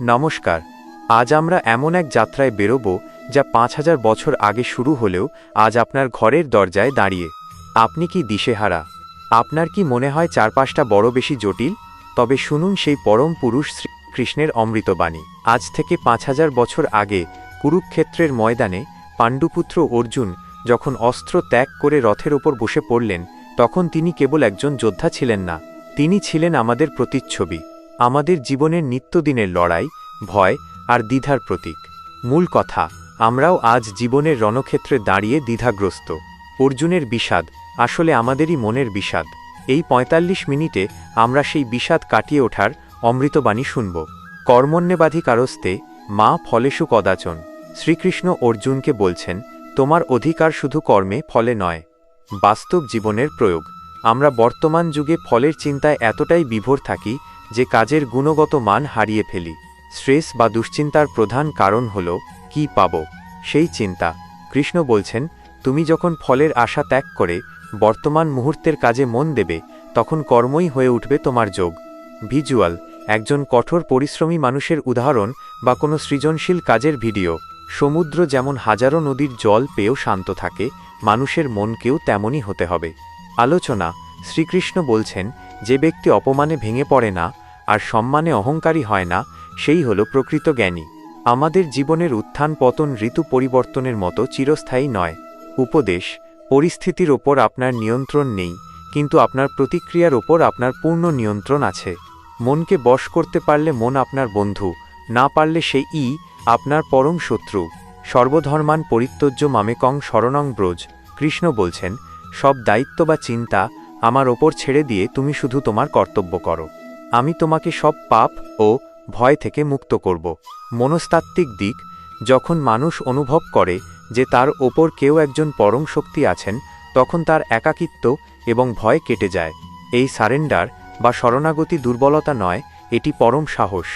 নমস্কার, আজ আমরা এমন এক যাত্রায় বেরোব যা পাঁচ হাজার বছর আগে শুরু হলেও আজ আপনার ঘরের দরজায় দাঁড়িয়ে। আপনি কি দিশেহারা? আপনার কি মনে হয় চারপাশটা বড় বেশি জটিল? তবে শুনুন সেই পরম পুরুষ শ্রীকৃষ্ণের অমৃতবাণী। আজ থেকে পাঁচ হাজার বছর আগে কুরুক্ষেত্রের ময়দানে পাণ্ডুপুত্র অর্জুন যখন অস্ত্র ত্যাগ করে রথের ওপর বসে পড়লেন, তখন তিনি কেবল একজন যোদ্ধা ছিলেন না, তিনি ছিলেন আমাদের প্রতিচ্ছবি। আমাদের জীবনের নিত্যদিনের লড়াই, ভয় আর দ্বিধার প্রতীক। মূল কথা, আমরাও আজ জীবনের রণক্ষেত্রে দাঁড়িয়ে দ্বিধাগ্রস্ত। অর্জুনের বিষাদ, আসলে আমাদেরই মনের বিষাদ। এই ৪৫ মিনিটে আমরা সেই বিষাদ কাটিয়ে ওঠার অমৃতবাণী শুনব। কর্মণ্যবাধিকারস্তে মা ফলেশু কদাচন। শ্রীকৃষ্ণ অর্জুনকে বলছেন, তোমার অধিকার শুধু কর্মে, ফলে নয়। বাস্তব জীবনের প্রয়োগ। আমরা বর্তমান যুগে ফলের চিন্তায় এতটাই বিভোর থাকি যে কাজের গুণগত মান হারিয়ে ফেলি। স্ট্রেস বা দুশ্চিন্তার প্রধান কারণ হল, কি পাব? সেই চিন্তা। কৃষ্ণ বলছেন, তুমি যখন ফলের আশা ত্যাগ করে বর্তমান মুহূর্তের কাজে মন দেবে, তখন কর্মই হয়ে উঠবে তোমার যোগ। ভিজুয়াল, একজন কঠোর পরিশ্রমী মানুষের উদাহরণ বা কোনো সৃজনশীল কাজের ভিডিও। সমুদ্র যেমন হাজারো নদীর জল পেয়েও শান্ত থাকে, মানুষের মনকেও তেমনই হতে হবে। আলোচনা, শ্রীকৃষ্ণ বলছেন, যে ব্যক্তি অপমানে ভেঙে পড়ে না আর সম্মানে অহংকারী হয় না, সেই হল প্রকৃত জ্ঞানী। আমাদের জীবনের উত্থান পতন ঋতু পরিবর্তনের মতো চিরস্থায়ী নয়। উপদেশ, পরিস্থিতির ওপর আপনার নিয়ন্ত্রণ নেই, কিন্তু আপনার প্রতিক্রিয়ার ওপর আপনার পূর্ণ নিয়ন্ত্রণ আছে। মনকে বশ করতে পারলে মন আপনার বন্ধু, না পারলে সেই ই, আপনার পরম শত্রু। সর্বধর্মান পরিত্যজ্য মামেকং শরণং ব্রজ। কৃষ্ণ বলছেন, সব দায়িত্ব বা চিন্তা আমার ওপর ছেড়ে দিয়ে তুমি শুধু তোমার কর্তব্য করো। আমি তোমাকে সব পাপ ও ভয় থেকে মুক্ত করব। মনস্তাত্ত্বিক দিক, যখন মানুষ অনুভব করে যে তার ওপর কেউ একজন পরম শক্তি আছেন, তখন তার একাকিত্ব এবং ভয় কেটে যায়। এই সারেন্ডার বা শরণাগতি দুর্বলতা নয়, এটি পরম সাহস।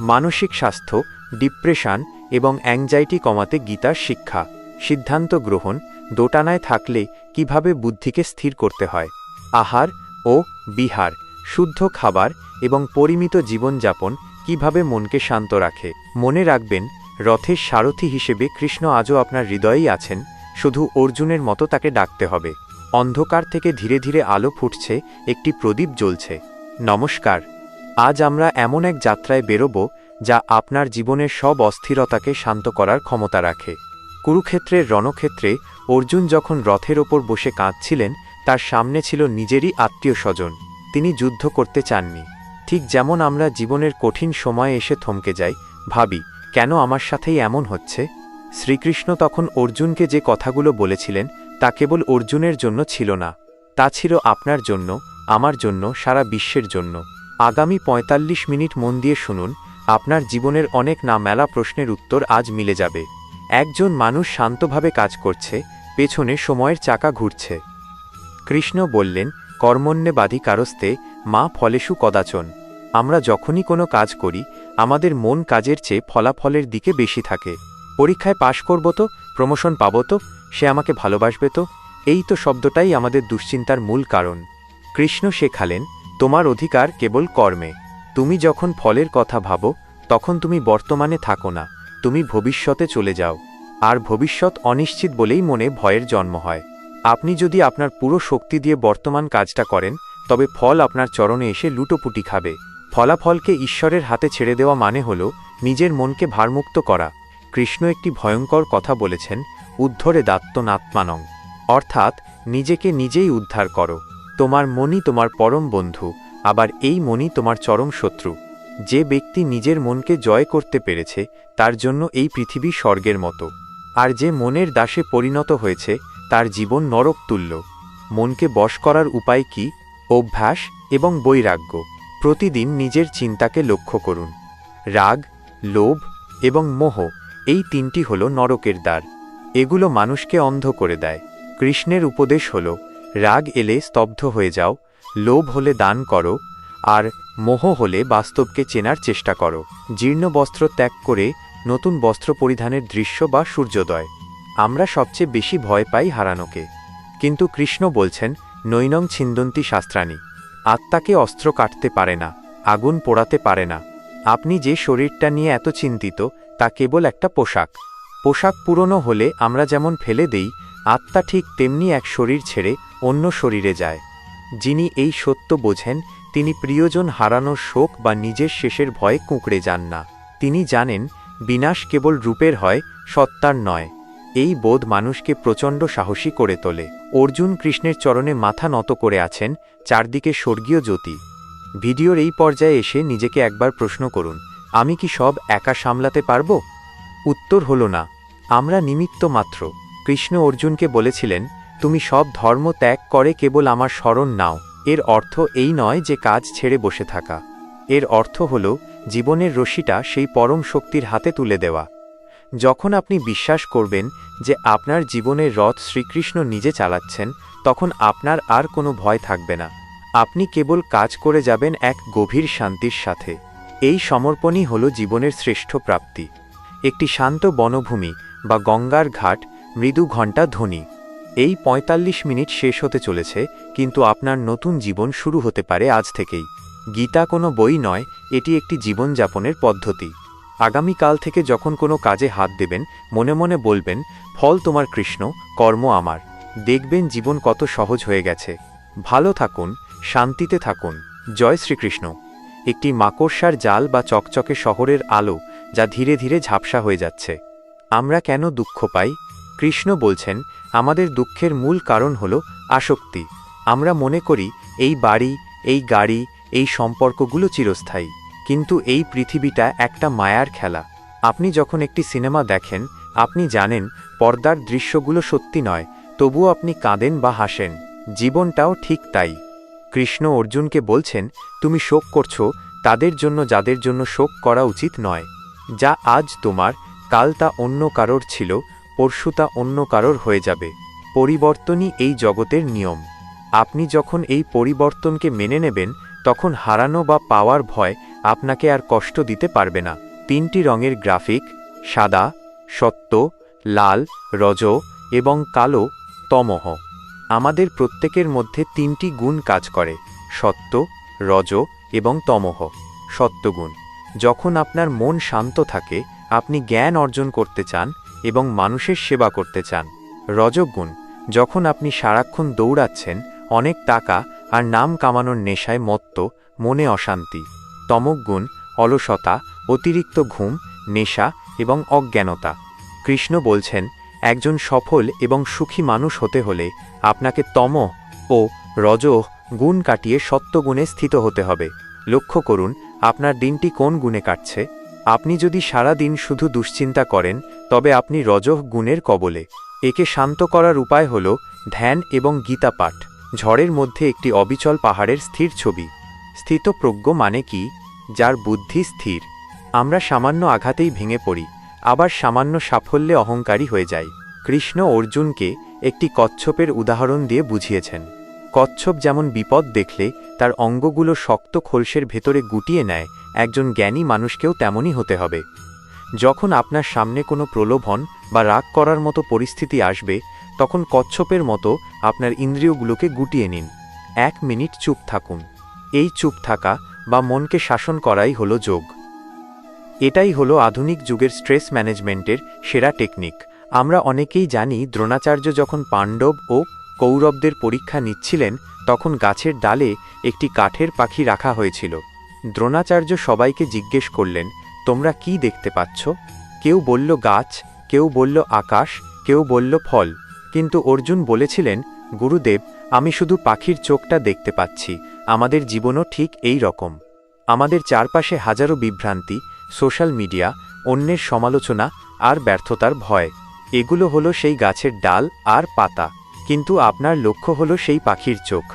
মানসিক স্বাস্থ্য, ডিপ্রেশন এবং অ্যাংজাইটি কমাতে গীতার শিক্ষা। সিদ্ধান্ত গ্রহণ, দোটানায় থাকলে কীভাবে বুদ্ধিকে স্থির করতে হয়? আহার ও বিহার। শুদ্ধ খাবার এবং পরিমিত জীবনযাপন কীভাবে মনকে শান্ত রাখে? মনে রাখবেন, রথের সারথি হিসেবে কৃষ্ণ আজও আপনার হৃদয়েই আছেন, শুধু অর্জুনের মতো তাকে ডাকতে হবে। অন্ধকার থেকে ধীরে ধীরে আলো ফুটছে, একটি প্রদীপ জ্বলছে। নমস্কার। আজ আমরা এমন এক যাত্রায় বেরোব, যা আপনার জীবনের সব অস্থিরতাকে শান্ত করার ক্ষমতা রাখে। কুরুক্ষেত্রের রণক্ষেত্রে অর্জুন যখন রথের ওপর বসে কাঁদছিলেন, তার সামনে ছিল নিজেরই আত্মীয় স্বজন। তিনি যুদ্ধ করতে চাননি। ঠিক যেমন আমরা জীবনের কঠিন সময়ে এসে থমকে যাই, ভাবি, কেন আমার সাথেই এমন হচ্ছে? শ্রীকৃষ্ণ তখন অর্জুনকে যে কথাগুলো বলেছিলেন, তা কেবল অর্জুনের জন্য ছিল না। তা ছিল আপনার জন্য, আমার জন্য, সারা বিশ্বের জন্য। আগামী ৪৫ মিনিট মন দিয়ে শুনুন, আপনার জীবনের অনেক না মেলা প্রশ্নের উত্তর আজ মিলে যাবে। একজন মানুষ শান্তভাবে কাজ করছে, পেছনে সময়ের চাকা ঘুরছে। কৃষ্ণ বললেন কর্মণ্যে বাধিকারস্তে মা ফলেশু কদাচন। আমরা যখনই কোনো কাজ করি, আমাদের মন কাজের চেয়ে ফলাফলের দিকে বেশি থাকে। পরীক্ষায় পাশ করব তো, প্রমোশন পাব তো, সে আমাকে ভালোবাসবে তো, এই তো শব্দটাই আমাদের দুশ্চিন্তার মূল কারণ। কৃষ্ণ শেখালেন, তোমার অধিকার কেবল কর্মে। তুমি যখন ফলের কথা ভাবো, তখন তুমি বর্তমানে থাকো না, তুমি ভবিষ্যতে চলে যাও। আর ভবিষ্যৎ অনিশ্চিত বলেই মনে ভয়ের জন্ম হয়। আপনি যদি আপনার পুরো শক্তি দিয়ে বর্তমান কাজটা করেন, তবে ফল আপনার চরণে এসে লুটোপুটি খাবে। ফলাফলকে ঈশ্বরের হাতে ছেড়ে দেওয়া মানে হল নিজের মনকে ভারমুক্ত করা। কৃষ্ণ একটি ভয়ঙ্কর কথা বলেছেন, উদ্ধরে দাত্তনাত্মানং। অর্থাৎ, নিজেকে নিজেই উদ্ধার করো। তোমার মনই তোমার পরম বন্ধু, আবার এই মনই তোমার চরম শত্রু। যে ব্যক্তি নিজের মনকে জয় করতে পেরেছে, তার জন্য এই পৃথিবী স্বর্গের মতো। আর যে মনের দাসে পরিণত হয়েছে তার জীবন নরক তুল্য। মনকে বশ করার উপায় কি? অভ্যাস এবং বৈরাগ্য। প্রতিদিন নিজের চিন্তাকে লক্ষ্য করুন। রাগ, লোভ এবং মোহ এই তিনটি হল নরকের দ্বার। এগুলো মানুষকে অন্ধ করে দেয়। কৃষ্ণের উপদেশ হল, রাগ এলে স্তব্ধ হয়ে যাও, লোভ হলে দান করো, আর মোহ হলে বাস্তবকে চেনার চেষ্টা করো। জীর্ণ বস্ত্র ত্যাগ করে নতুন বস্ত্র পরিধানের দৃশ্য বা সূর্যোদয়। আমরা সবচেয়ে বেশি ভয় পাই হারানোকে। কিন্তু কৃষ্ণ বলছেন, নৈনং ছিন্দন্তি শাস্ত্রাণী। আত্মাকে অস্ত্র কাটতে পারে না, আগুন পোড়াতে পারে না। আপনি যে শরীরটা নিয়ে এত চিন্তিত, তা কেবল একটা পোশাক। পোশাক পুরনো হলে আমরা যেমন ফেলে দেই, আত্মা ঠিক তেমনি এক শরীর ছেড়ে অন্য শরীরে যায়। যিনি এই সত্য বোঝেন, তিনি প্রিয়জন হারানোর শোক বা নিজের শেষের ভয়ে কুঁকড়ে যান না। তিনি জানেন, বিনাশ কেবল রূপের হয়, সত্তার নয়। এই বোধ মানুষকে প্রচণ্ড সাহসী করে তোলে। অর্জুন কৃষ্ণের চরণে মাথা নত করে আছেন, চারদিকে স্বর্গীয় জ্যোতি। ভিডিওর এই পর্যায়ে এসে নিজেকে একবার প্রশ্ন করুন, আমি কি সব একা সামলাতে পারব? উত্তর হল না। আমরা নিমিত্ত মাত্র। কৃষ্ণ অর্জুনকে বলেছিলেন, তুমি সব ধর্ম ত্যাগ করে কেবল আমার স্মরণ নাও। এর অর্থ এই নয় যে কাজ ছেড়ে বসে থাকা। এর অর্থ হল, জীবনের রশিটা সেই পরম শক্তির হাতে তুলে দেওয়া। যখন আপনি বিশ্বাস করবেন যে আপনার জীবনের রথ শ্রীকৃষ্ণ নিজে চালাচ্ছেন, তখন আপনার আর কোনো ভয় থাকবে না। আপনি কেবল কাজ করে যাবেন এক গভীর শান্তির সাথে। এই সমর্পণই হল জীবনের শ্রেষ্ঠ প্রাপ্তি। একটি শান্ত বনভূমি বা গঙ্গার ঘাট মৃদু ঘণ্টা ধ্বনি। এই ৪৫ মিনিট শেষ হতে চলেছে, কিন্তু আপনার নতুন জীবন শুরু হতে পারে আজ থেকেই। গীতা কোনো বই নয়, এটি একটি জীবনযাপনের পদ্ধতি। আগামীকাল থেকে যখন কোনো কাজে হাত দেবেন, মনে মনে বলবেন, ফল তোমার কৃষ্ণ, কর্ম আমার। দেখবেন জীবন কত সহজ হয়ে গেছে। ভালো থাকুন, শান্তিতে থাকুন। জয় শ্রীকৃষ্ণ। একটি মাকড়সার জাল বা চকচকে শহরের আলো যা ধীরে ধীরে ঝাপসা হয়ে যাচ্ছে। আমরা কেন দুঃখ পাই? কৃষ্ণ বলছেন, আমাদের দুঃখের মূল কারণ হল আসক্তি। আমরা মনে করি, এই বাড়ি, এই গাড়ি, এই সম্পর্কগুলো চিরস্থায়ী। কিন্তু এই পৃথিবীটা একটা মায়ার খেলা। আপনি যখন একটি সিনেমা দেখেন, আপনি জানেন পর্দার দৃশ্যগুলো সত্যি নয়, তবুও আপনি কাঁদেন বা হাসেন। জীবনটাও ঠিক তাই। কৃষ্ণ অর্জুনকে বলছেন, তুমি শোক করছ, তাদের জন্য যাদের জন্য শোক করা উচিত নয়। যা আজ তোমার, কাল তা অন্য কারোর ছিল, পরশু তা অন্য কারোর হয়ে যাবে। পরিবর্তনই এই জগতের নিয়ম। আপনি যখন এই পরিবর্তনকে মেনে নেবেন, তখন হারানো বা পাওয়ার ভয় আপনাকে আর কষ্ট দিতে পারবে না। তিনটি রঙের গ্রাফিক, সাদা, সত্য, লাল, রজ এবং কালো, তমহ। আমাদের প্রত্যেকের মধ্যে তিনটি গুণ কাজ করে, সত্য, রজ এবং তমহ। সত্যগুণ। যখন আপনার মন শান্ত থাকে, আপনি জ্ঞান অর্জন করতে চান এবং মানুষের সেবা করতে চান। রজগুণ। যখন আপনি সারাক্ষণ দৌড়াচ্ছেন, অনেক টাকা আর নাম কামানোর নেশায় মত্ত, মনে অশান্তি। তমগুণ অলসতা, অতিরিক্ত ঘুম, নেশা এবং অজ্ঞানতা। কৃষ্ণ বলছেন, একজন সফল এবং সুখী মানুষ হতে হলে আপনাকে তম ও রজ গুণ কাটিয়ে সত্যগুণে স্থিত হতে হবে। লক্ষ্য করুন, আপনার দিনটি কোন গুণে কাটছে। আপনি যদি সারা দিন শুধু দুশ্চিন্তা করেন, তবে আপনি রজহ গুণের কবলে। একে শান্ত করার উপায় হল ধ্যান এবং গীতা পাঠ। ঝড়ের মধ্যে একটি অবিচল পাহাড়ের স্থির ছবি। স্থিতপ্রজ্ঞ মানে কি? যার বুদ্ধি স্থির। আমরা সামান্য আঘাতেই ভেঙে পড়ি, আবার সামান্য সাফল্যে অহংকারী হয়ে যাই। কৃষ্ণ অর্জুনকে একটি কচ্ছপের উদাহরণ দিয়ে বুঝিয়েছেন। কচ্ছপ যেমন বিপদ দেখলে, তার অঙ্গগুলো শক্ত খোলসের ভেতরে গুটিয়ে নেয়, একজন জ্ঞানী মানুষকেও তেমনই হতে হবে। যখন আপনার সামনে কোনো প্রলোভন বা রাগ করার মতো পরিস্থিতি আসবে, তখন কচ্ছপের মতো আপনার ইন্দ্রিয়গুলোকে গুটিয়ে নিন। এক মিনিট চুপ থাকুন। এই চুপ থাকা বা মনকে শাসন করাই হলো যোগ। এটাই হলো আধুনিক যুগের স্ট্রেস ম্যানেজমেন্টের সেরা টেকনিক। আমরা অনেকেই জানি, দ্রোণাচার্য যখন পাণ্ডব ও কৌরবদের পরীক্ষা নিচ্ছিলেন, তখন গাছের ডালে একটি কাঠের পাখি রাখা হয়েছিল। দ্রোণাচার্য সবাইকে জিজ্ঞেস করলেন, তোমরা কি দেখতে পাচ্ছ? কেউ বলল, গাছ কেউ বলল, আকাশ কেউ বলল, ফল কিন্তু অর্জুন বলেছিলেন গুরুদেব, আমি শুধু পাখির চোখটা দেখতে পাচ্ছি, আমাদের জীবনও ঠিক এই রকম। আমাদের চারপাশে হাজারো বিভ্রান্তি, সোশ্যাল মিডিয়া, অন্যের সমালোচনা আর ব্যর্থতার ভয়। এগুলো হলো সেই গাছের ডাল আর পাতা, কিন্তু আপনার লক্ষ্য হলো সেই পাখির চোখ।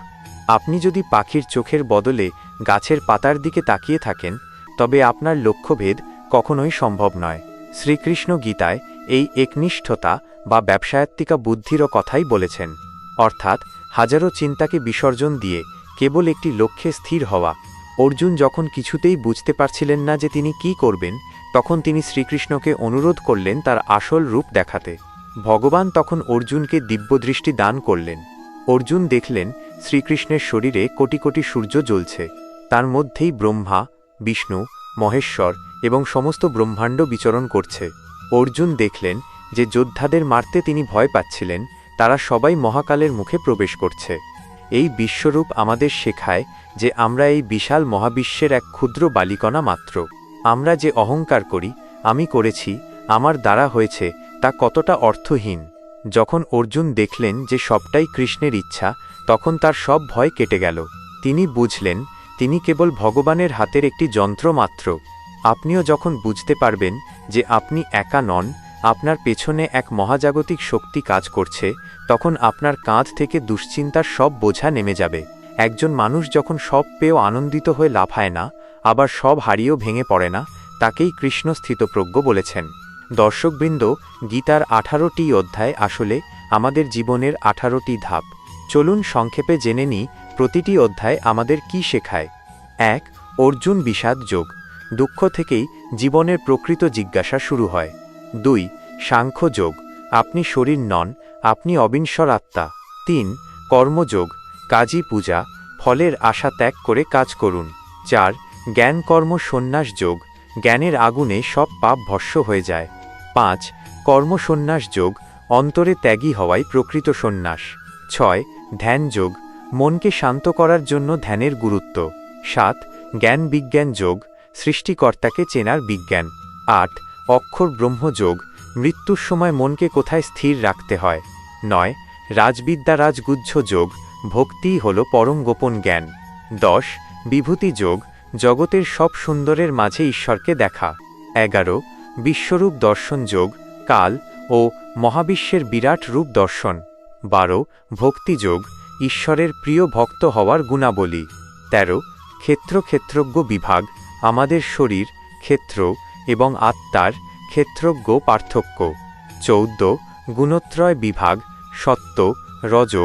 আপনি যদি পাখির চোখের বদলে গাছের পাতার দিকে তাকিয়ে থাকেন, তবে আপনার লক্ষ্যভেদ কখনোই সম্ভব নয়। শ্রীকৃষ্ণ গীতায় এই একনিষ্ঠতা বা ব্যবসায়াত্মিকা বুদ্ধিরও কথাই বলেছেন। অর্থাৎ হাজারো চিন্তাকে বিসর্জন দিয়ে কেবল একটি লক্ষ্যে স্থির হওয়া। অর্জুন যখন কিছুতেই বুঝতে পারছিলেন না যে তিনি কি করবেন, তখন তিনি শ্রীকৃষ্ণকে অনুরোধ করলেন তার আসল রূপ দেখাতে। ভগবান তখন অর্জুনকে দিব্যদৃষ্টি দান করলেন। অর্জুন দেখলেন শ্রীকৃষ্ণের শরীরে কোটি কোটি সূর্য জ্বলছে। তার মধ্যেই ব্রহ্মা, বিষ্ণু, মহেশ্বর এবং সমস্ত ব্রহ্মাণ্ড বিচরণ করছে। অর্জুন দেখলেন যে যোদ্ধাদের মারতে তিনি ভয় পাচ্ছিলেন তারা সবাই মহাকালের মুখে প্রবেশ করছে। এই বিশ্বরূপ আমাদের শেখায় যে আমরা এই বিশাল মহাবিশ্বের এক ক্ষুদ্র বালিকণা মাত্র। আমরা যে অহংকার করি, আমি করেছি, আমার দ্বারা হয়েছে, তা কতটা অর্থহীন। যখন অর্জুন দেখলেন যে সবটাই কৃষ্ণের ইচ্ছা, তখন তার সব ভয় কেটে গেল। তিনি বুঝলেন, তিনি কেবল ভগবানের হাতের একটি যন্ত্র মাত্র। আপনিও যখন বুঝতে পারবেন যে আপনি একা নন আপনার পেছনে এক মহাজাগতিক শক্তি কাজ করছে, তখন আপনার কাঁধ থেকে দুশ্চিন্তার সব বোঝা নেমে যাবে। একজন মানুষ যখন সব পেয়েও আনন্দিত হয়ে লাফায় না, আবার সব হারিয়েও ভেঙে পড়ে না, তাকেই কৃষ্ণ স্থিতপ্রজ্ঞ বলেছেন। দর্শকবৃন্দ, গীতার আঠারোটি অধ্যায় আসলে আমাদের জীবনের আঠারোটি ধাপ। চলুন সংক্ষেপে জেনে নিই প্রতিটি অধ্যায় আমাদের কি শেখায়। এক, অর্জুন বিষাদ যোগ। দুঃখ থেকেই জীবনের প্রকৃত জিজ্ঞাসা শুরু হয়। দুই সাংখ্যযোগ আপনি শরীর নন, আপনি অবিনশ্বর আত্মা। তিন, কর্মযোগ। কাজী পূজা, ফলের আশা ত্যাগ করে কাজ করুন। চার, জ্ঞান, কর্ম, সন্ন্যাস যোগ। জ্ঞানের আগুনে সব পাপ ভস্য হয়ে যায়। পাঁচ কর্মসন্ন্যাস যোগ। অন্তরে ত্যাগী হওয়াই প্রকৃত সন্ন্যাস। ছয়, ধ্যান যোগ। মনকে শান্ত করার জন্য ধ্যানের গুরুত্ব। সাত, জ্ঞান বিজ্ঞান যোগ। সৃষ্টিকর্তাকে চেনার বিজ্ঞান। আট অক্ষর ব্রহ্মযোগ, মৃত্যুর সময় মনকে কোথায় স্থির রাখতে হয়? নয়, রাজবিদ্যা রাজগুজ্জ যোগ ভক্তিই হল পরম গোপন জ্ঞান। দশ, বিভূতি যোগ, জগতের সব সুন্দরের মাঝে ঈশ্বরকে দেখা। এগারো, বিশ্বরূপ দর্শন যোগ, কাল ও মহাবিশ্বের বিরাট রূপ দর্শন। বারো ভক্তিযোগ ঈশ্বরের প্রিয় ভক্ত হওয়ার গুণাবলী। তেরো, ক্ষেত্র ক্ষেত্রজ্ঞ বিভাগ, আমাদের শরীর, ক্ষেত্র এবং আত্মার ক্ষেত্রজ্ঞ পার্থক্য। চৌদ্দ, গুণত্রয় বিভাগ সত্য রজ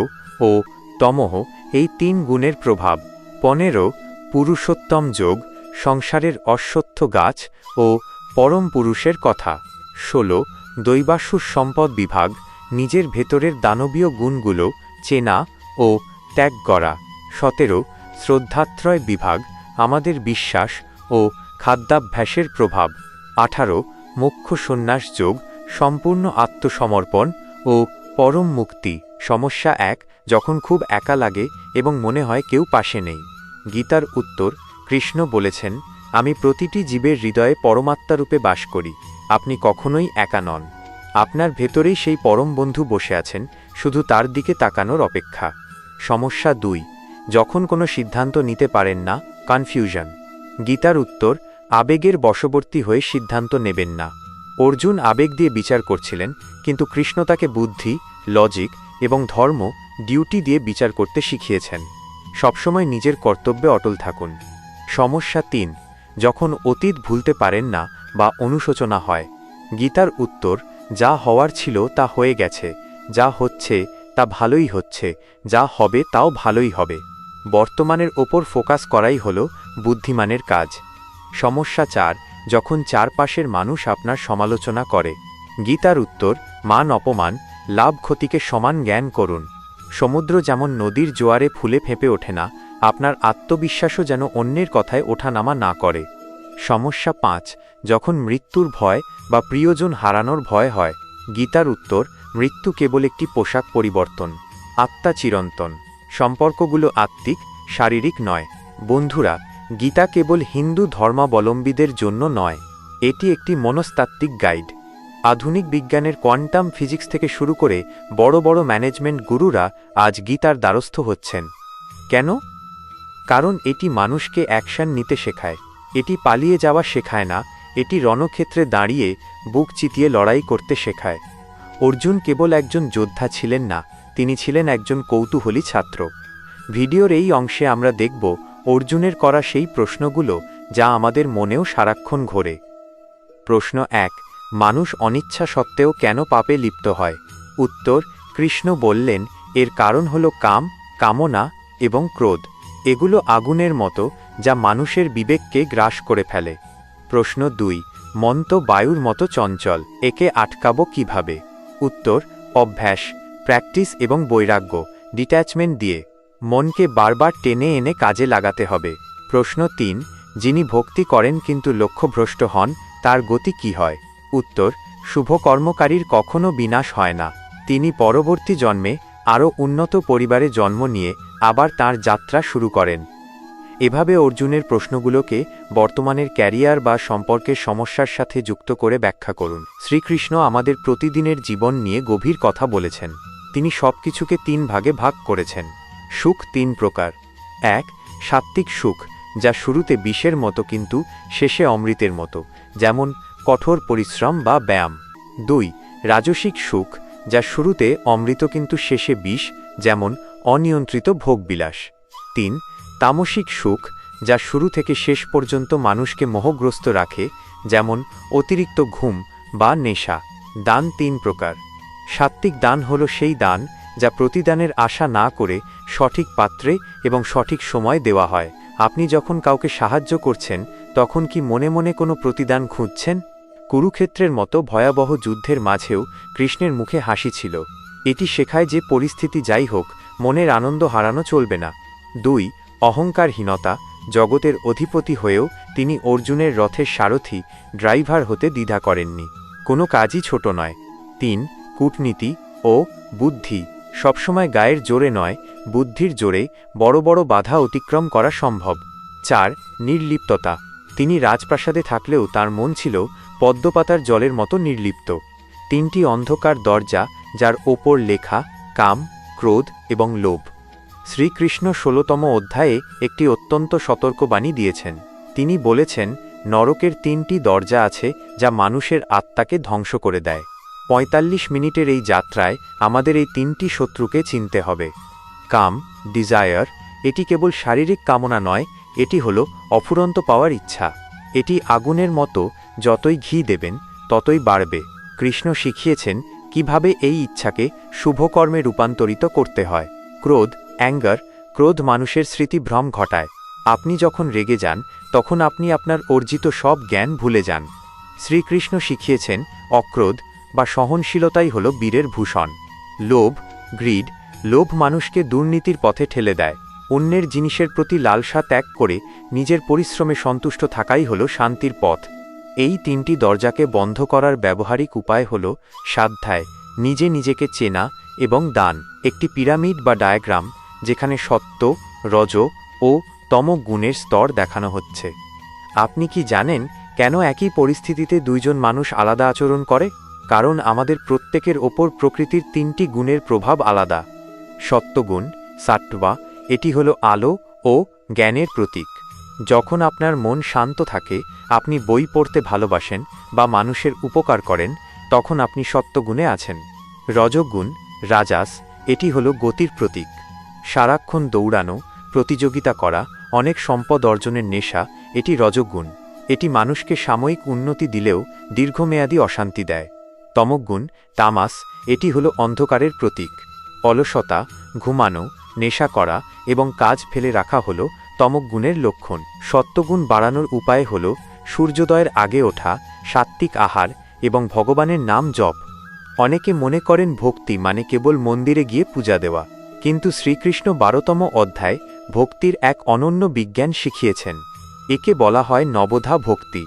ও তমহ এই তিন গুণের প্রভাব। পনেরো, পুরুষোত্তম যোগ, সংসারের অশ্বত্থ গাছ ও পরম পুরুষের কথা। ষোলো, দৈবাসুর সম্পদ বিভাগ, নিজের ভেতরের দানবীয় গুণগুলো চেনা ও ত্যাগ করা। সতেরো, শ্রদ্ধাত্রয় বিভাগ, আমাদের বিশ্বাস ও খাদ্যাভ্যাসের প্রভাব। আঠারো, মুখ্য সন্ন্যাস যোগ, সম্পূর্ণ আত্মসমর্পণ ও পরম মুক্তি। সমস্যা এক, যখন খুব একা লাগে এবং মনে হয় কেউ পাশে নেই। গীতার উত্তর, কৃষ্ণ বলেছেন, আমি প্রতিটি জীবের হৃদয়ে পরমাত্মারূপে বাস করি। আপনি কখনোই একা নন। আপনার ভেতরেই সেই পরম বন্ধু বসে আছেন, শুধু তার দিকে তাকানোর অপেক্ষা। সমস্যা দুই, যখন কোনো সিদ্ধান্ত নিতে পারেন না কনফিউশন গীতার উত্তর আবেগের বশবর্তী হয়ে সিদ্ধান্ত নেবেন না। অর্জুন আবেগ দিয়ে বিচার করছিলেন, কিন্তু কৃষ্ণ তাকে বুদ্ধি, লজিক এবং ধর্ম, ডিউটি দিয়ে বিচার করতে শিখিয়েছেন। সবসময় নিজের কর্তব্যে অটল থাকুন। সমস্যা তিন, যখন অতীত ভুলতে পারেন না বা অনুশোচনা হয়, গীতার উত্তর, যা হওয়ার ছিল তা হয়ে গেছে, যা হচ্ছে তা ভালোই হচ্ছে, যা হবে তাও ভালোই হবে। বর্তমানের ওপর ফোকাস করাই হল বুদ্ধিমানের কাজ। সমস্যা চার, যখন চারপাশের মানুষ আপনার সমালোচনা করে। গীতার উত্তর, মান অপমান, লাভ ক্ষতিকে সমান জ্ঞান করুন। সমুদ্র যেমন নদীর জোয়ারে ফুলে ফেঁপে ওঠে না, আপনার আত্মবিশ্বাসও যেন অন্যের কথায় ওঠানামা না করে। সমস্যা পাঁচ, যখন মৃত্যুর ভয় বা প্রিয়জন হারানোর ভয় হয়, গীতার উত্তর, মৃত্যু কেবল একটি পোশাক পরিবর্তন, আত্মা চিরন্তন। সম্পর্কগুলো আত্মিক, শারীরিক নয়। বন্ধুরা গীতা কেবল হিন্দু ধর্মাবলম্বীদের জন্য নয়, এটি একটি মনস্তাত্ত্বিক গাইড। আধুনিক বিজ্ঞানের কোয়ান্টাম ফিজিক্স থেকে শুরু করে বড় বড় ম্যানেজমেন্ট গুরুরা আজ গীতার দ্বারস্থ হচ্ছেন। কেন? কারণ এটি মানুষকে অ্যাকশন নিতে শেখায়। এটি পালিয়ে যাওয়া শেখায় না, এটি রণক্ষেত্রে দাঁড়িয়ে বুক চিতিয়ে লড়াই করতে শেখায়। অর্জুন কেবল একজন যোদ্ধা ছিলেন না, তিনি ছিলেন একজন কৌতূহলী ছাত্র। ভিডিওর এই অংশে আমরা দেখব অর্জুনের করা সেই প্রশ্নগুলো যা আমাদের মনেও সারাক্ষণ ঘোরে। প্রশ্ন এক, মানুষ অনিচ্ছা সত্ত্বেও কেন পাপে লিপ্ত হয়? উত্তর, কৃষ্ণ বললেন, এর কারণ হল কাম, কামনা এবং ক্রোধ। এগুলো আগুনের মতো যা মানুষের বিবেককে গ্রাস করে ফেলে। প্রশ্ন দুই মন তো বায়ুর মতো চঞ্চল, একে আটকাবো কীভাবে? উত্তর, অভ্যাস, প্র্যাকটিস এবং বৈরাগ্য, ডিট্যাচমেন্ট দিয়ে। মনকে বারবার টেনে এনে কাজে লাগাতে হবে। প্রশ্ন তিন, যিনি ভক্তি করেন কিন্তু লক্ষ্যভ্রষ্ট হন, তার গতি কি হয়? উত্তর, শুভ কর্মকারীর কখনো বিনাশ হয় না। তিনি পরবর্তী জন্মে আরও উন্নত পরিবারে জন্ম নিয়ে আবার তার যাত্রা শুরু করেন। এভাবে অর্জুনের প্রশ্নগুলোকে বর্তমানের ক্যারিয়ার বা সম্পর্কের সমস্যার সাথে যুক্ত করে ব্যাখ্যা করুন। শ্রীকৃষ্ণ আমাদের প্রতিদিনের জীবন নিয়ে গভীর কথা বলেছেন। তিনি সবকিছুকে তিন ভাগে ভাগ করেছেন। সুখ তিন প্রকার। এক, সাত্ত্বিক সুখ, যা শুরুতে বিষের মতো কিন্তু শেষে অমৃতের মতো, যেমন কঠোর পরিশ্রম বা ব্যায়াম। দুই, রাজসিক সুখ, যা শুরুতে অমৃত কিন্তু শেষে বিষ, যেমন অনিয়ন্ত্রিত ভোগবিলাস। তিন, তামসিক সুখ, যা শুরু থেকে শেষ পর্যন্ত মানুষকে মোহগ্রস্ত রাখে, যেমন অতিরিক্ত ঘুম বা নেশা। দান তিন প্রকার। সাত্ত্বিক দান হল সেই দান যা প্রতিদানের আশা না করে সঠিক পাত্রে এবং সঠিক সময় দেওয়া হয়। আপনি যখন কাউকে সাহায্য করছেন, তখন কি মনে মনে কোনো প্রতিদান খুঁজছেন? কুরুক্ষেত্রের মতো ভয়াবহ যুদ্ধের মাঝেও কৃষ্ণের মুখে হাসি ছিল। এটি শেখায় যে পরিস্থিতি যাই হোক, মনের আনন্দ হারানো চলবে না। দুই, অহংকারহীনতা জগতের অধিপতি হয়েও তিনি অর্জুনের রথের সারথি, ড্রাইভার হতে দ্বিধা করেননি। কোনো কাজই ছোট নয়। তিন, কূটনীতি ও বুদ্ধি। সবসময় গায়ের জোরে নয়, বুদ্ধির জোরে বড় বড় বাধা অতিক্রম করা সম্ভব। চার, নির্লিপ্ততা। তিনি রাজপ্রাসাদে থাকলেও তার মন ছিল পদ্মপাতার জলের মতো নির্লিপ্ত। তিনটি অন্ধকার দরজা, যার ওপর লেখা, কাম, ক্রোধ এবং লোভ। শ্রীকৃষ্ণ ষোলতম অধ্যায়ে একটি অত্যন্ত সতর্কবাণী দিয়েছেন। তিনি বলেছেন, নরকের তিনটি দরজা আছে যা মানুষের আত্মাকে ধ্বংস করে দেয়। পঁয়তাল্লিশ মিনিটের এই যাত্রায় আমাদের এই তিনটি শত্রুকে চিনতে হবে। কাম, ডিজায়ার, এটি কেবল শারীরিক কামনা নয়, এটি হল অফুরন্ত পাওয়ার ইচ্ছা। এটি আগুনের মতো যতই ঘি দেবেন, ততই বাড়বে। কৃষ্ণ শিখিয়েছেন কীভাবে এই ইচ্ছাকে শুভকর্মে রূপান্তরিত করতে হয়। ক্রোধ, অ্যাঙ্গার, ক্রোধ মানুষের স্মৃতিভ্রম ঘটায়। আপনি যখন রেগে যান, তখন আপনি আপনার অর্জিত সব জ্ঞান ভুলে যান। শ্রীকৃষ্ণ শিখিয়েছেন, অক্রোধ বা সহনশীলতাই হল বীরের ভূষণ। লোভ, গ্রিড, লোভ মানুষকে দুর্নীতির পথে ঠেলে দেয়। অন্যের জিনিসের প্রতি লালসা ত্যাগ করে নিজের পরিশ্রমে সন্তুষ্ট থাকাই হল শান্তির পথ। এই তিনটি দরজাকে বন্ধ করার ব্যবহারিক উপায় হল সাধ্যায়, নিজে নিজেকে চেনা এবং দান। একটি পিরামিড বা ডায়াগ্রাম, যেখানে সত্য, রজ ও তম গুণের স্তর দেখানো হচ্ছে। আপনি কি জানেন কেন একই পরিস্থিতিতে দুইজন মানুষ আলাদা আচরণ করে? কারণ আমাদের প্রত্যেকের ওপর প্রকৃতির তিনটি গুণের প্রভাব আলাদা। সত্যগুণ, সাট্টবা, এটি হল আলো ও জ্ঞানের প্রতীক। যখন আপনার মন শান্ত থাকে, আপনি বই পড়তে ভালোবাসেন বা মানুষের উপকার করেন, তখন আপনি সত্যগুণে আছেন। রজগুণ, রাজাস, এটি হল গতির প্রতীক। সারাক্ষণ দৌড়ানো, প্রতিযোগিতা করা, অনেক সম্পদ অর্জনের নেশা, এটি রজগুণ। এটি মানুষকে সাময়িক উন্নতি দিলেও দীর্ঘমেয়াদী অশান্তি দেয়। তমগুণ, তামাস, এটি হল অন্ধকারের প্রতীক। অলসতা, ঘুমানো, নেশা করা এবং কাজ ফেলে রাখা হল তমগুণের লক্ষণ। সত্যগুণ বাড়ানোর উপায় হল সূর্যোদয়ের আগে ওঠা, সাত্ত্বিক আহার এবং ভগবানের নাম জপ। অনেকে মনে করেন ভক্তি মানে কেবল মন্দিরে গিয়ে পূজা দেওয়া। কিন্তু শ্রীকৃষ্ণ বারোতম অধ্যায় ভক্তির এক অনন্য বিজ্ঞান শিখিয়েছেন। একে বলা হয় নবধা ভক্তি।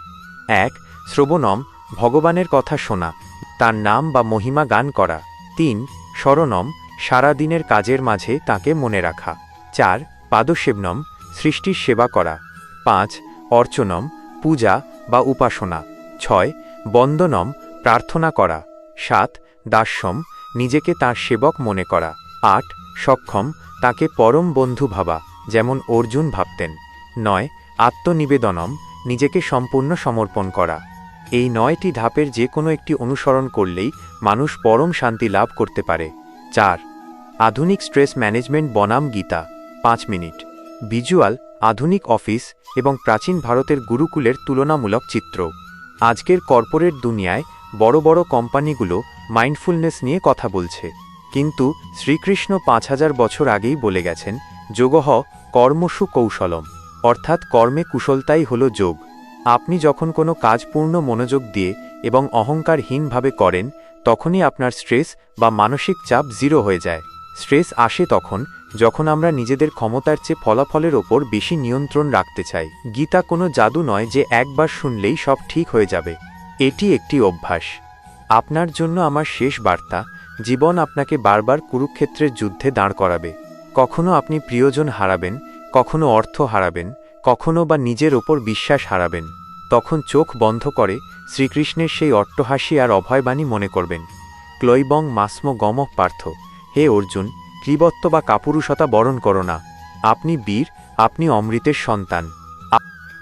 এক, শ্রবণম, ভগবানের কথা শোনা। তার নাম বা মহিমা গান করা। তিন স্মরণম সারাদিনের কাজের মাঝে তাকে মনে রাখা। চার পাদসেবনম সৃষ্টির সেবা করা। পাঁচ, অর্চনম, পূজা বা উপাসনা। ছয়, বন্দনম, প্রার্থনা করা। সাত, দাস্যম, নিজেকে তার সেবক মনে করা। আট, সক্ষম, তাকে পরম বন্ধু ভাবা, যেমন অর্জুন ভাবতেন। নয়, আত্মনিবেদনম, নিজেকে সম্পূর্ণ সমর্পণ করা। এই নয়টি ধাপের যে কোনো একটি অনুসরণ করলেই মানুষ পরম শান্তি লাভ করতে পারে। চার, আধুনিক স্ট্রেস ম্যানেজমেন্ট বনাম গীতা। পাঁচ মিনিট। ভিজুয়াল, আধুনিক অফিস এবং প্রাচীন ভারতের গুরুকুলের তুলনামূলক চিত্র। আজকের কর্পোরেট দুনিয়ায় বড় বড় কোম্পানিগুলো মাইন্ডফুলনেস নিয়ে কথা বলছে। কিন্তু শ্রীকৃষ্ণ পাঁচ হাজার বছর আগেই বলে গেছেন যোগহ কর্মসু কৌশলম। অর্থাৎ কর্মে কুশলতাই হল যোগ। আপনি যখন কোনো কাজ পূর্ণ মনোযোগ দিয়ে এবং অহংকারহীনভাবে করেন, তখনই আপনার স্ট্রেস বা মানসিক চাপ জিরো হয়ে যায়। স্ট্রেস আসে তখন, যখন আমরা নিজেদের ক্ষমতার চেয়ে ফলাফলের ওপর বেশি নিয়ন্ত্রণ রাখতে চাই। গীতা কোনো জাদু নয় যে একবার শুনলেই সব ঠিক হয়ে যাবে। এটি একটি অভ্যাস। আপনার জন্য আমার শেষ বার্তা, জীবন আপনাকে বারবার কুরুক্ষেত্রের যুদ্ধে দাঁড় করাবে। কখনো আপনি প্রিয়জন হারাবেন, কখনো অর্থ হারাবেন কখনো বা নিজের ওপর বিশ্বাস হারাবেন। তখন চোখ বন্ধ করে শ্রীকৃষ্ণের সেই অট্টহাসি আর অভয়বাণী মনে করবেন। ক্লৈবং মাস্ম গমক পার্থ। হে অর্জুন ক্লিবত্ব বা কাপুরুষতা বরণ করো না। আপনি বীর, আপনি অমৃতের সন্তান।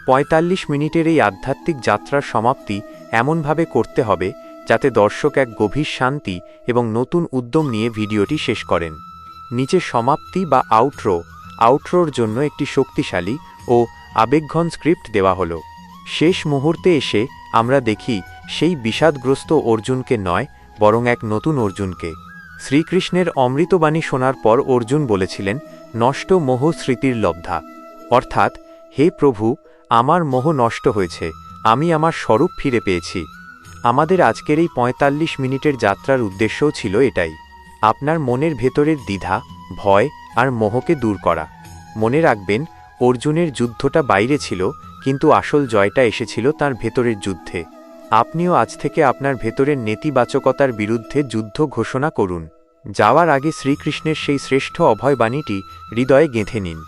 পঁয়তাল্লিশ মিনিটের এই আধ্যাত্মিক যাত্রার সমাপ্তি এমনভাবে করতে হবে যাতে দর্শক এক গভীর শান্তি এবং নতুন উদ্যম নিয়ে ভিডিওটি শেষ করেন। নিচে সমাপ্তি বা আউটরো আউটরোর জন্য একটি শক্তিশালী ও আবেগঘন স্ক্রিপ্ট দেওয়া হলো। শেষ মুহূর্তে এসে আমরা দেখি সেই বিষাদগ্রস্ত অর্জুনকে নয়, বরং এক নতুন অর্জুনকে। শ্রীকৃষ্ণের অমৃতবাণী শোনার পর অর্জুন বলেছিলেন, নষ্ট মোহ স্মৃতির লব্ধা। অর্থাৎ, হে প্রভু, আমার মোহ নষ্ট হয়েছে, আমি আমার স্বরূপ ফিরে পেয়েছি। আমাদের আজকের এই পঁয়তাল্লিশ মিনিটের যাত্রার উদ্দেশ্যও ছিল এটাই। আপনার মনের ভেতরের দ্বিধা ভয় আর মোহকে দূর করা। মনে রাখবেন, অর্জুনের যুদ্ধটা বাইরে ছিল, কিন্তু আসল জয়টা এসেছিল তার ভেতরের যুদ্ধে। আপনিও আজ থেকে আপনার ভেতরের নেতিবাচকতার বিরুদ্ধে যুদ্ধ ঘোষণা করুন। যাওয়ার আগে শ্রীকৃষ্ণের সেই শ্রেষ্ঠ অভয়বাণীটি হৃদয়ে গেঁথে নিন।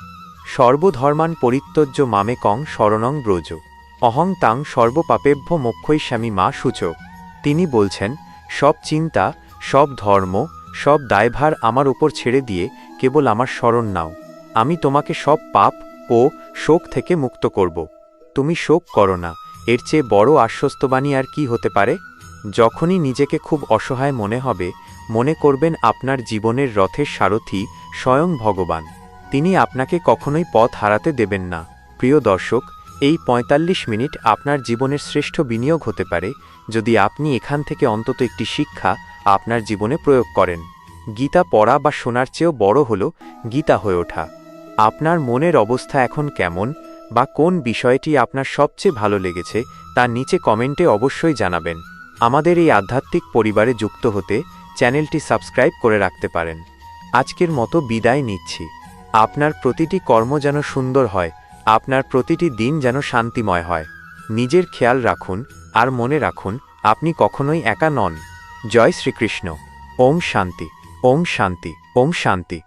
সর্বধর্মান পরিত্যজ্য মামে কং শরণং ব্রজ। অহং তাং সর্বপাপেভ্য মোক্ষৈস্বামী মা সূচ। তিনি বলছেন, সব চিন্তা, সব ধর্ম সব দায়ভার আমার ওপর ছেড়ে দিয়ে কেবল আমার স্মরণ নাও। আমি তোমাকে সব পাপ ও শোক থেকে মুক্ত করব। তুমি শোক করো না। এর চেয়ে বড় আশ্বস্তবাণী আর কি হতে পারে? যখনই নিজেকে খুব অসহায় মনে হবে, মনে করবেন আপনার জীবনের রথের সারথি স্বয়ং ভগবান। তিনি আপনাকে কখনোই পথ হারাতে দেবেন না। প্রিয় দর্শক, এই ৪৫ মিনিট আপনার জীবনের শ্রেষ্ঠ বিনিয়োগ হতে পারে যদি আপনি এখান থেকে অন্তত একটি শিক্ষা আপনার জীবনে প্রয়োগ করেন। গীতা পড়া বা শোনার চেয়েও বড় হল গীতা হয়ে ওঠা। আপনার মনের অবস্থা এখন কেমন বা কোন বিষয়টি আপনার সবচেয়ে ভালো লেগেছে তা নিচে কমেন্টে অবশ্যই জানাবেন। আমাদের এই আধ্যাত্মিক পরিবারে যুক্ত হতে চ্যানেলটি সাবস্ক্রাইব করে রাখতে পারেন। আজকের মতো বিদায় নিচ্ছি। আপনার প্রতিটি কর্ম যেন সুন্দর হয়, আপনার প্রতিটি দিন যেন শান্তিময় হয়। নিজের খেয়াল রাখুন আর মনে রাখুন, আপনি কখনোই একা নন। জয় শ্রীকৃষ্ণ। ওম শান্তি। ওম শান্তি। ওম শান্তি।